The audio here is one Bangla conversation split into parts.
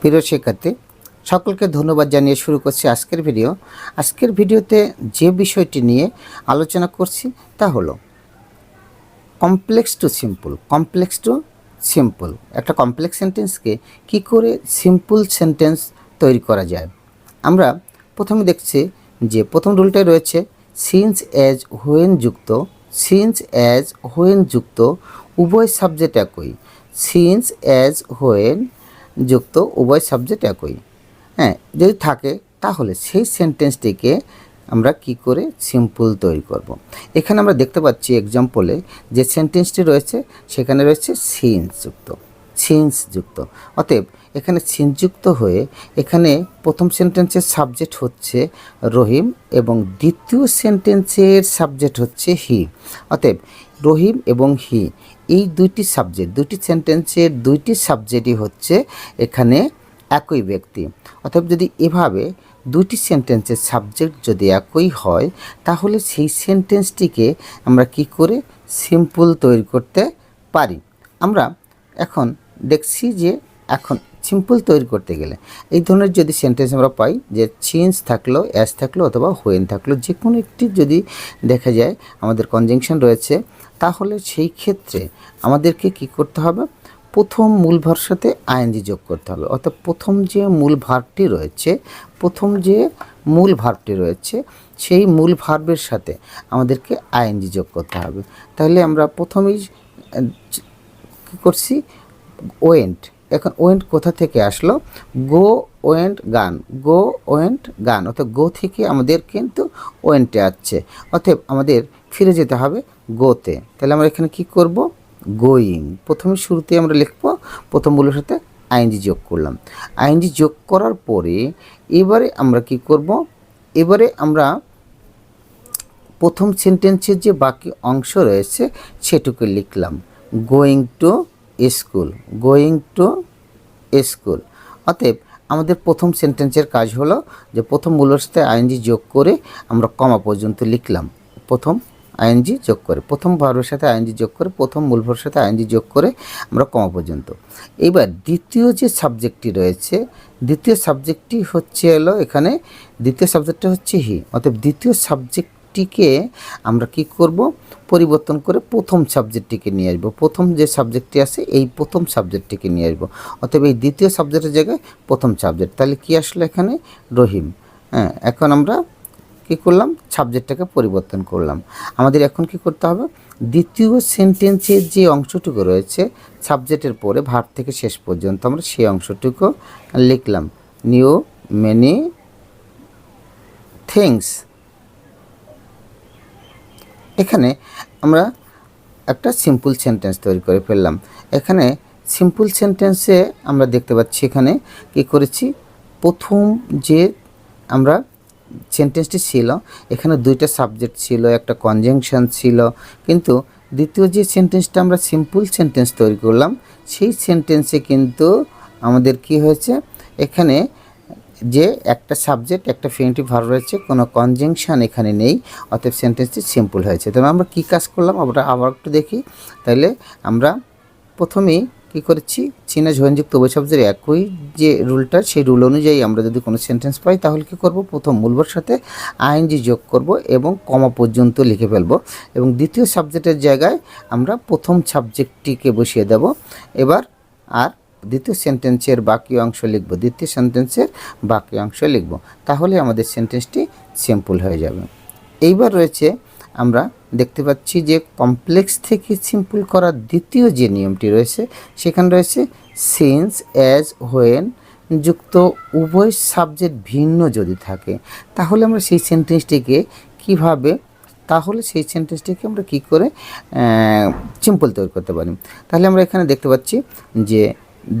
প্রিয় শিক্ষার্থী, সকলকে ধন্যবাদ জানিয়ে শুরু করছি আজকের ভিডিও। আজকের ভিডিওতে যে বিষয়টি নিয়ে আলোচনা করছি তা হলো complex to simple complex to simple একটা কমপ্লেক্স সেন্টেন্সকে কি করে সিম্পল সেন্টেন্স তৈরি করা যায়? আমরা প্রথমে দেখছি যে প্রথম রুলটাই রয়েছে সিন্স অ্যাজ হোয়েন যুক্ত সিন্স অ্যাজ হোয়েন যুক্ত, উভয় সাবজেক্ট একই। সিন্স অ্যাজ হোয়েন যুক্ত, উভয় সাবজেক্ট একই। হ্যাঁ যদি থাকে, তাহলে সেই সেন্টেন্সটিকে আমরা কি করে সিম্পল তৈরি করব। এখানে আমরা দেখতে পাচ্ছি এক্সাম্পলে যে সেন্টেন্সটি রয়েছে, সেখানে রয়েছে সিন্স যুক্ত সিন্স যুক্ত। অতএব, এখানে সিন্স যুক্ত হয়ে, এখানে প্রথম সেন্টেন্সের সাবজেক্ট হচ্ছে রহিম এবং দ্বিতীয় সেন্টেন্সের সাবজেক্ট হচ্ছে হি অতএব, রহিম এবং হি এই দুইটি সাবজেক্ট দুইটি সেন্টেন্সের দুইটি সাবজেক্টই হচ্ছে এখানে একই ব্যক্তি। অতএব যদি এভাবে দুটি সেন্টেন্সের সাবজেক্ট যদি একই হয়, তাহলে সেই সেন্টেন্সটিকে আমরা কি করে সিম্পল তৈরি করতে পারি? আমরা এখন দেখছি যে এখন সিম্পল তৈরি করতে গেলে। এই ধরনের যদি সেন্টেন্স আমরা পাই যে চেঞ্জ থাকল অ্যাস থাকল অথবা হোয়েন থাকল যে কোনো একটি যদি দেখা যায় আমাদের কনজাংশন রয়েছে, তাহলে সেই ক্ষেত্রে আমাদেরকে কি করতে হবে? প্রথম মূল ভার সাথে আইএনজি যোগ করতে হবে। অর্থাৎ প্রথম যে মূল ভারটি রয়েছে, প্রথম যে মূল ভার্বটি রয়েছে, সেই মূল ভার্বের সাথে আমাদেরকে আইএনজি যোগ করতে হবে। তাহলে আমরা প্রথমেই কী করছি? ওয়েন্ট এখন ওয়েন্ট কোথা থেকে আসলো? গো ওয়েন্ট গান, গো ওয়েন্ট গান, অর্থাৎ গো থেকে আমাদের কিন্তু ওয়েন্টে আসছে। অতএব আমাদের ফিরে যেতে হবে গোতে। তাহলে আমরা এখানে কি করব? গোয়িং। প্রথমে শুরুতে আমরা লিখব, প্রথম মূলের সাথে আইনজি যোগ করলাম। আইনজি যোগ করার পরে এবারে আমরা কি করব? এবারে আমরা প্রথম সেন্টেন্সের যে বাকি অংশ রয়েছে সেটুকু লিখলাম। Going to school. Going to school. অতএব আমাদের প্রথম সেন্টেন্সের কাজ হলো যে প্রথম মূলের সাথে আইনজি যোগ করে আমরা কমা পর্যন্ত লিখলাম। প্রথম আইএনজি যোগ করে, প্রথম ভার্বের সাথে আইএনজি যোগ করে, প্রথম মূল ভার্বের সাথে আইএনজি যোগ করে আমরা কমা পর্যন্ত। এবার দ্বিতীয় যে সাবজেক্টটি রয়েছে, দ্বিতীয় সাবজেক্টটি হচ্ছে এলো এখানে, দ্বিতীয় সাবজেক্টটা হচ্ছে হি। অতএব দ্বিতীয় সাবজেক্টটিকে আমরা কি করব? পরিবর্তন করে প্রথম সাবজেক্টটিকে নিয়ে আসব। প্রথম যে সাবজেক্টটি আছে, এই প্রথম সাবজেক্টটিকে নিয়ে আসব। অতএব এই দ্বিতীয় সাবজেক্টের জায়গায় প্রথম সাবজেক্ট তাহলে কি আসলো এখানে? রহিম। হ্যাঁ এখন আমরা কী করলাম? সাবজেক্টটাকে পরিবর্তন করলাম। আমাদের এখন কি করতে হবে? দ্বিতীয় সেন্টেন্সের যে অংশটুকু রয়েছে সাবজেক্টের পরে ভার থেকে শেষ পর্যন্ত আমরা সেই অংশটুকু লিখলাম। নিউ মেনি থিংস এখানে আমরা একটা সিম্পল সেন্টেন্স তৈরি করে ফেললাম। এখানে সিম্পল সেন্টেন্সে আমরা দেখতে পাচ্ছি এখানে কি করেছি? প্রথম যে আমরা সেন্টেন্সটি ছিল, এখানে দুইটা সাবজেক্ট ছিল, একটা কনজাংশন ছিল, কিন্তু দ্বিতীয় যে সেন্টেন্সটা আমরা সিম্পল সেন্টেন্স তৈরি করলাম, সেই সেন্টেন্সে কিন্তু আমাদের কি হয়েছে? এখানে যে একটা সাবজেক্ট একটা ফিনিটিভ ভার রয়েছে, কোনো কনজাংশন এখানে নেই, অতএব সেন্টেন্সটি সিম্পল হয়েছে। তবে আমরা কী কাজ করলাম? আমরা আবার একটু দেখি। তাহলে আমরা প্রথমেই কী করেছি? চীনা ঝোনযুক্ত শব্দের একই যে রুলটা, সেই রুল অনুযায়ী আমরা যদি কোনো সেন্টেন্স পাই, তাহলে কী করব? প্রথম মূলবর সাথে আইএনজি যোগ করব এবং কমা পর্যন্ত লিখে ফেলব। এবং দ্বিতীয় সাবজেক্টের জায়গায় আমরা প্রথম সাবজেক্টটিকে বসিয়ে দেব। এবার আর দ্বিতীয় সেন্টেন্সের বাকি অংশ লিখব। দ্বিতীয় সেন্টেন্সের বাকি অংশ লিখব। তাহলে আমাদের সেন্টেন্সটি সিম্পল হয়ে যাবে। এইবার রয়েছে, আমরা দেখতে পাচ্ছি যে কমপ্লেক্স থেকে সিম্পল করার দ্বিতীয় যে নিয়মটি রয়েছে, সেখানে রয়েছে সিন্স অ্যাজ হোয়েন যুক্ত উভয় সাবজেক্ট ভিন্ন যদি থাকে, তাহলে আমরা সেই সেন্টেন্সটিকে কীভাবে, তাহলে সেই সেন্টেন্সটিকে আমরা কী করে সিম্পল তৈরি করতে পারি। তাহলে আমরা এখানে দেখতে পাচ্ছি যে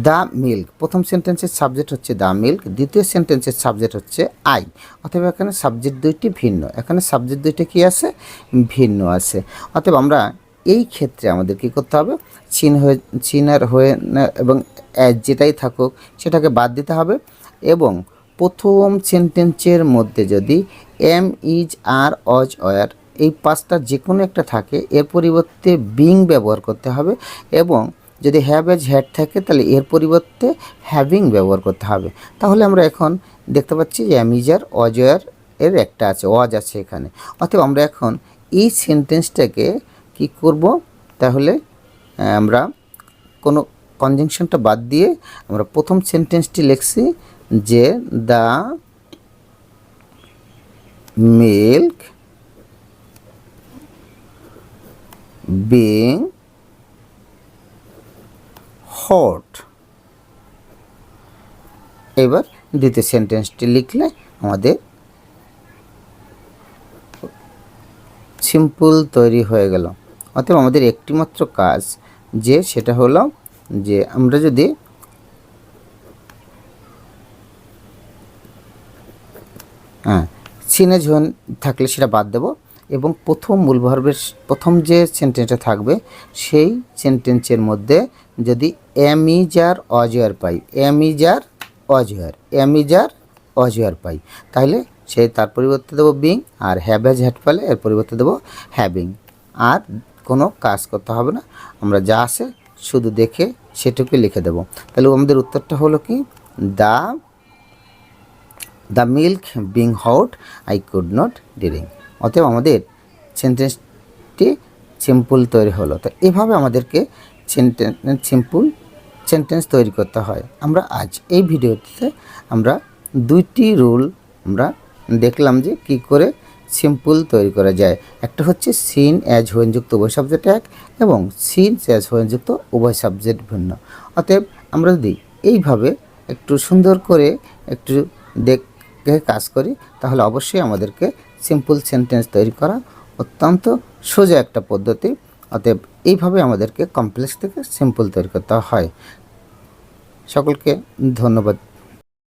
দ্য মিল্ক। প্রথম সেন্টেন্সের সাবজেক্ট হচ্ছে দ্য মিল্ক, দ্বিতীয় সেন্টেন্সের সাবজেক্ট হচ্ছে আই। অথবা এখানে সাবজেক্ট দুইটি ভিন্ন। এখানে সাবজেক্ট দুইটা কি আছে? ভিন্ন আছে। অতএব আমরা এই ক্ষেত্রে আমাদের কি করতে হবে? চিন হয়ে চিনার হয়ে এবং যেটাই থাকুক, সেটাকে বাদ দিতে হবে। এবং প্রথম সেন্টেন্সের মধ্যে যদি am is R Aja wire এই পাঁচটা যে কোনো একটা থাকে, এর পরিবর্তে বিং ব্যবহার করতে হবে। এবং যদি হ্যাভ এজ হ্যাড থাকে, তাহলে এর পরিবর্তে হ্যাভিং ব্যবহার করতে হবে। তাহলে আমরা এখন দেখতে পাচ্ছি যে অ্যামিজার অজয়ার এর একটা আছে, অজ আছে এখানে। অতএব আমরা এখন এই সেন্টেন্সটাকে কি করব? তাহলে আমরা কোনো কনজাংশনটা বাদ দিয়ে আমরা প্রথম সেন্টেন্সটি লিখছি যে দ্য মিল্ক বিং হট এবার দ্বিতীয় সেন্টেন্সটি লিখলে আমাদের সিম্পল তৈরি হয়ে গেল। অতএব আমাদের একটিমাত্র কাজ যে সেটা হলো যে আমরা যদি হ্যাঁ সিনে ঝোন থাকলে সেটা বাদ দেব এবং প্রথম মূল ভার্বের প্রথম যে সেন্টেন্সটা থাকবে সেই সেন্টেন্সের মধ্যে যদি am is are was were pi am is are was were am is are was were পাই। তাহলে সেই তার পরিবর্তে দেবো বিং আর হ্যাভ হ্যাজ হ্যাড পেলে এর পরিবর্তে দেবো হ্যাভিং আর কোনো কাজ করতে হবে না, আমরা যা আছে শুধু দেখে সেটুকুই লিখে দেবো। তাহলে আমাদের উত্তরটা হলো কি? The the milk being hot I could not drink অতএব আমাদের সেন্টেন্সটি সিম্পল তৈরি হলো। তো এভাবে আমাদেরকে সেন্টেন্স সিম্পল সেন্টেন্স তৈরি করতে হয়। আমরা আজ এই ভিডিওতে আমরা দুইটি রুল আমরা দেখলাম যে কি করে সিম্পল তৈরি করা যায়। একটা হচ্ছে সিন অ্যাজ যুক্ত উভয় সাবজেক্ট এক এবং সিন অ্যাজ যুক্ত উভয় সাবজেক্ট ভিন্ন। অতএব আমরা যদি এইভাবে একটু সুন্দর করে একটু দেখে কাজ করি, তাহলে অবশ্যই আমাদেরকে সিম্পল সেন্টেন্স তৈরি করা অত্যন্ত সোজা একটা পদ্ধতি। অতএব এইভাবে আমাদেরকে কমপ্লেক্স থেকে সিম্পল তৈরি করতে হয়। সকলকে ধন্যবাদ।